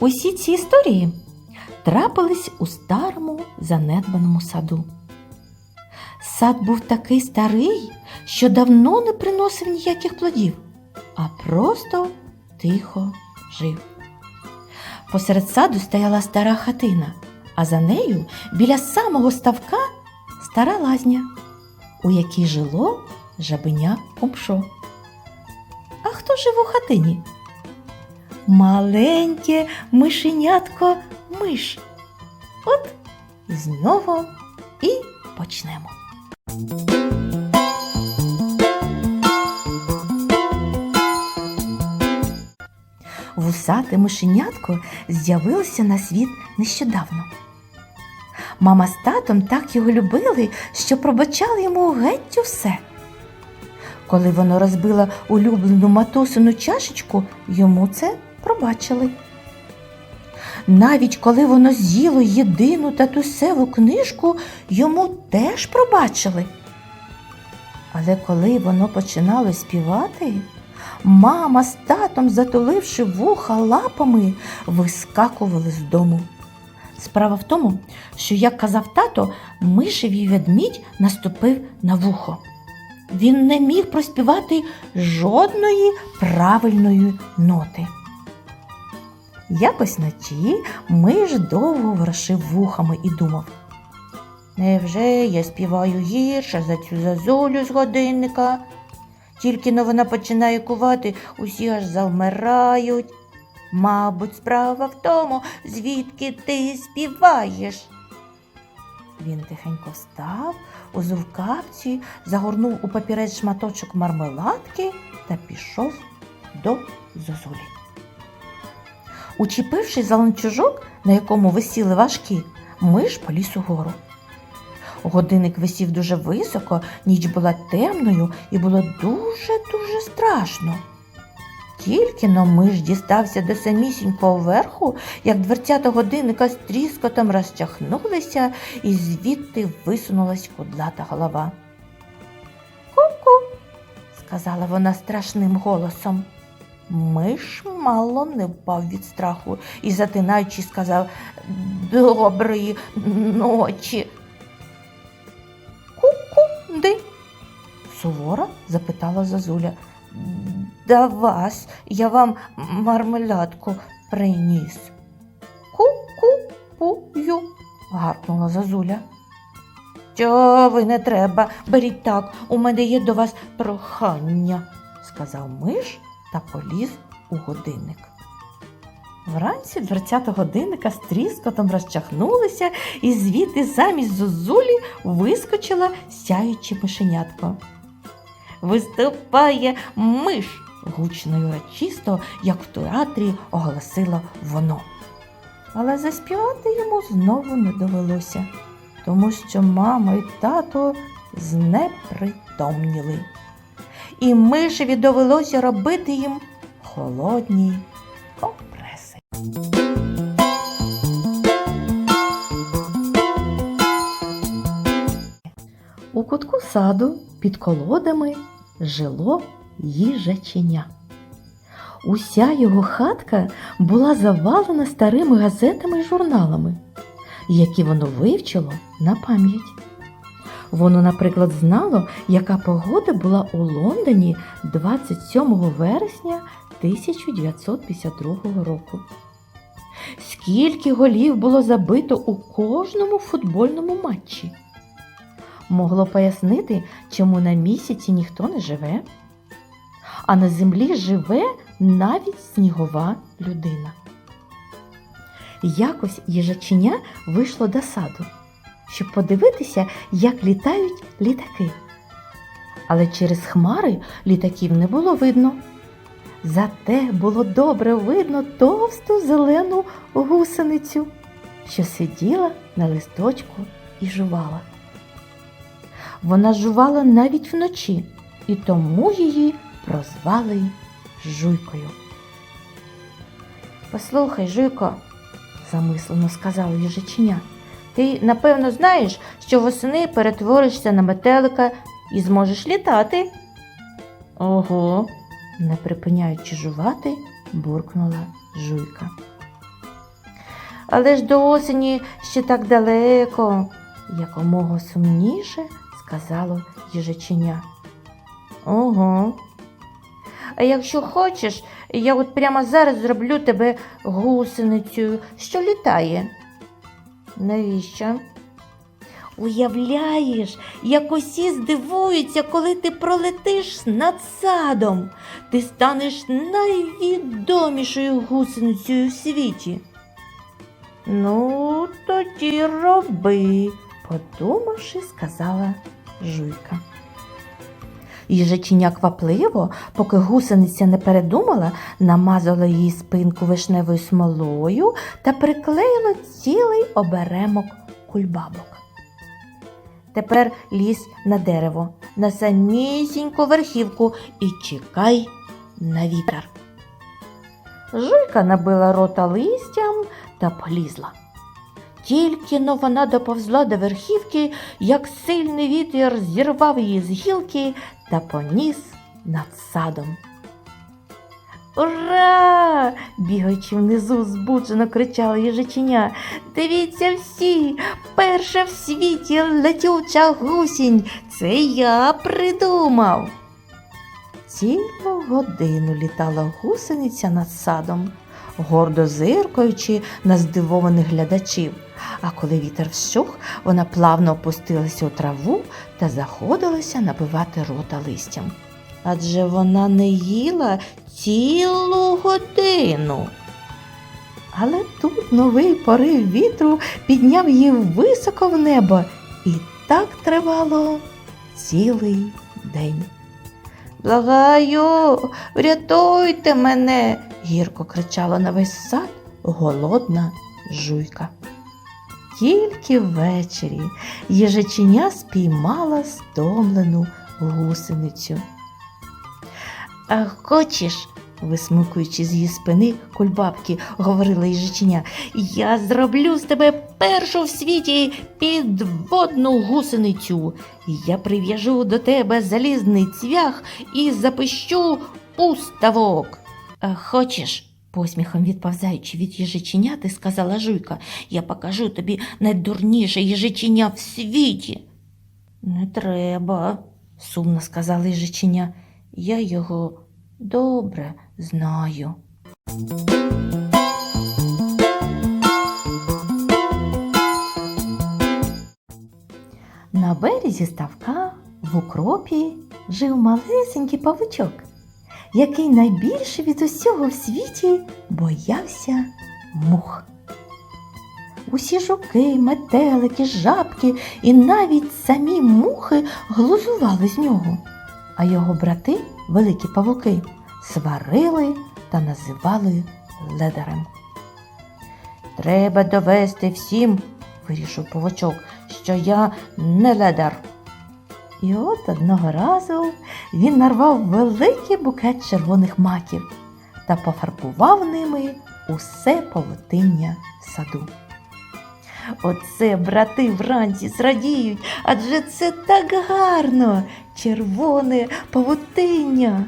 Усі ці історії трапились у старому занедбаному саду. Сад був такий старий, що давно не приносив ніяких плодів, а просто тихо жив. Посеред саду стояла стара хатина, а за нею біля самого ставка стара лазня, у якій жило жабеня Помшо. А хто жив у хатині? маленьке мишенятко миш. От з нього і почнемо. Вусате мишенятко з'явилося на світ нещодавно. Мама з татом так його любили, що пробачали йому геть усе. Коли воно розбило улюблену матусину чашечку, йому це пробачили. Навіть коли воно з'їло єдину татусеву книжку, йому теж пробачили. Але коли воно починало співати, мама з татом, затуливши вуха лапами, вискакували з дому. Справа в тому, що, як казав тато, мишевій ведмідь наступив на вухо. Він не міг проспівати жодної правильної ноти. Якось вночі миш довго ворошив вухами і думав. Невже я співаю гірше за цю зазулю з годинника? Тільки но вона починає кувати, усі аж завмирають. Мабуть, справа в тому, звідки ти співаєш. Він тихенько встав, узув капці, загорнув у папірець шматочок мармеладки та пішов до зозулі. Учепившись за ланцюжок, на якому висіли важкі, миш поліз угору. Годинник висів дуже високо, ніч була темною і було дуже-дуже страшно. Тільки но миш дістався до самісінького верху, як дверцята годинника з тріскотом розчахнулися, і звідти висунулась кудлата голова. Ку-ку, сказала вона страшним голосом. Миш мало не впав від страху і, затинаючи, сказав Доброї ночі. Ку-ку-ди? суворо запитала зазуля. Да вас я вам мармелядку приніс. Ку-ку-пую, гаркнула зазуля. Чого ви не треба, беріть так, у мене є до вас прохання, сказав миш та поліз у годинник. Вранці дверцята годинника з тріскотом розчахнулися, і звідти замість зозулі вискочила сяюче мишенятко. Виступає миш, гучно й урочисто, як в театрі оголосило воно. Але заспівати йому знову не довелося, тому що мама і тато знепритомніли. І мишеві довелося робити їм холодні компреси. У кутку саду під колодами жило їжаченя. Уся його хатка була завалена старими газетами й журналами, які воно вивчило на пам'ять. Воно, наприклад, знало, яка погода була у Лондоні 27 вересня 1952 року. Скільки голів було забито у кожному футбольному матчі? Могло пояснити, чому на місяці ніхто не живе, а на землі живе навіть снігова людина. Якось їжаченя вийшло до саду, щоб подивитися, як літають літаки. Але через хмари літаків не було видно. Зате було добре видно товсту зелену гусеницю, що сиділа на листочку і жувала. Вона жувала навіть вночі, і тому її прозвали Жуйкою. Послухай, Жуйко, замислено сказала їжаченя, ти напевно знаєш, що восени перетворишся на метелика і зможеш літати. Ого, не припиняючи жувати, буркнула жуйка. Але ж до осені ще так далеко, якомога сумніше сказало їжаченя. Ого. А якщо хочеш, я от прямо зараз зроблю тебе гусеницею, що літає. Навіщо? Уявляєш, як усі здивуються, коли ти пролетиш над садом. Ти станеш найвідомішою гусеницею в світі. Ну, тоді роби, подумавши, сказала жуйка. Їжаченя квапливо, поки гусениця не передумала, намазала її спинку вишневою смолою та приклеїла цілий оберемок кульбабок. Тепер лізь на дерево, на самісіньку верхівку і чекай на вітер. Жуйка набила рота листям та полізла. Тільки но вона доповзла до верхівки, як сильний вітер зірвав її з гілки та поніс над садом. Ура! бігаючи внизу, збуджено кричала їжаченя. Дивіться всі, перша в світі летюча гусінь. Це я придумав. Цілу годину літала гусениця над садом, гордо зиркаючи на здивованих глядачів. А коли вітер вщух, вона плавно опустилася у траву та заходилася набивати рота листям. Адже вона не їла цілу годину. Але тут новий порив вітру підняв її високо в небо, і так тривало цілий день. Благаю, врятуйте мене, гірко кричала на весь сад голодна жуйка. Тільки ввечері їжаченя спіймала стомлену гусеницю. А хочеш, висмикуючи з її спини кульбабки, говорила їжаченя, я зроблю з тебе першу в світі підводну гусеницю. Я прив'яжу до тебе залізний цвях і запищу у. А хочеш? Посміхом відповзаючи від їжаченяти, сказала жуйка, я покажу тобі найдурніше їжаченя в світі. Не треба, сумно сказала їжаченя. Я його добре знаю. На березі ставка в укропі жив малесенький павучок, який найбільше від усього в світі боявся мух. Усі жуки, метелики, жабки і навіть самі мухи глузували з нього а його брати, великі павуки, сварили та називали ледарем. Треба довести всім, вирішив павучок, що я не ледар. І от одного разу він нарвав великий букет червоних маків та пофарбував ними усе павутиння саду. Оце брати вранці зрадіють, адже це так гарно, червоне павутиння.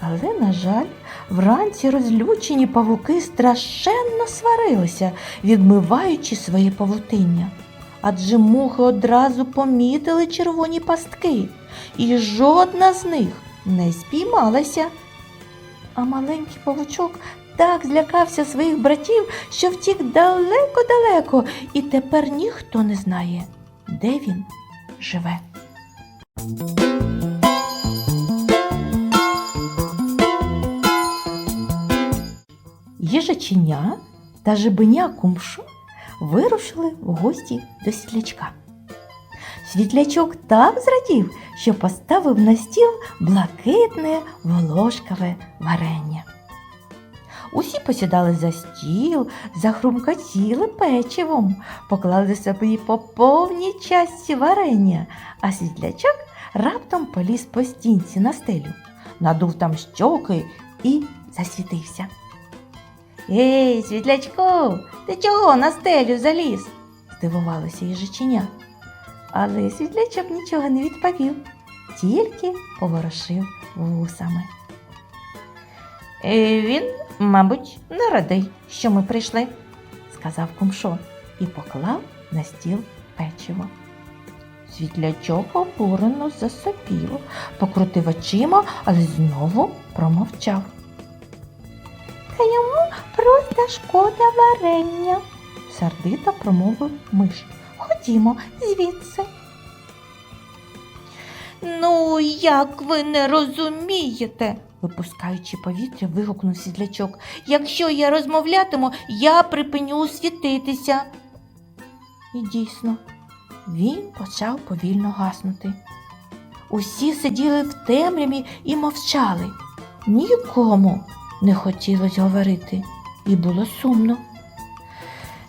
Але, на жаль, вранці розлючені павуки страшенно сварилися, відмиваючи своє павутиння. Адже мухи одразу помітили червоні пастки, і жодна з них не спіймалася. А маленький павучок так злякався своїх братів, що втік далеко-далеко, і тепер ніхто не знає, де він живе. Їжаченя та жебеня кумшу вирушили в гості до світлячка. Світлячок так зрадів, що поставив на стіл блакитне волошкове варення. Усі посідали за стіл, захрумкотіли печивом, поклали собі по повній часті варення, а світлячок раптом поліз по стінці на стелю, надув там щоки і засвітився. Ей, світлячку, ти чого на стелю заліз? здивувалося їжаченя. Але світлячок нічого не відповів, тільки поворушив вусами. «Е, Він, мабуть, не радий, що ми прийшли, сказав кумшо і поклав на стіл печиво. Світлячок обурено засопів, покрутив очима, але знову промовчав. Та йому просто шкода варення, сердито промовив миш. Ходімо звідси. Ну, як ви не розумієте, випускаючи повітря, вигукнув сідлячок. Якщо я розмовлятиму, я припиню світитися. І дійсно, він почав повільно гаснути. Усі сиділи в темряві і мовчали. Нікому не хотілося говорити, і було сумно.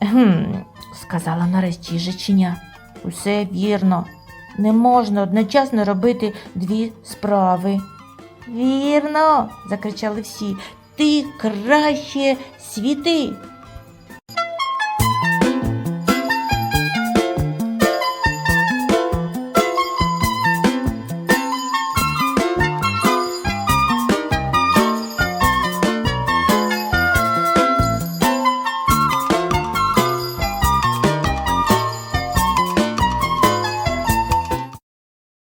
Гм, сказала нарешті їжаченя. Усе вірно. Не можна одночасно робити дві справи. Вірно, закричали всі. Ти краще світи,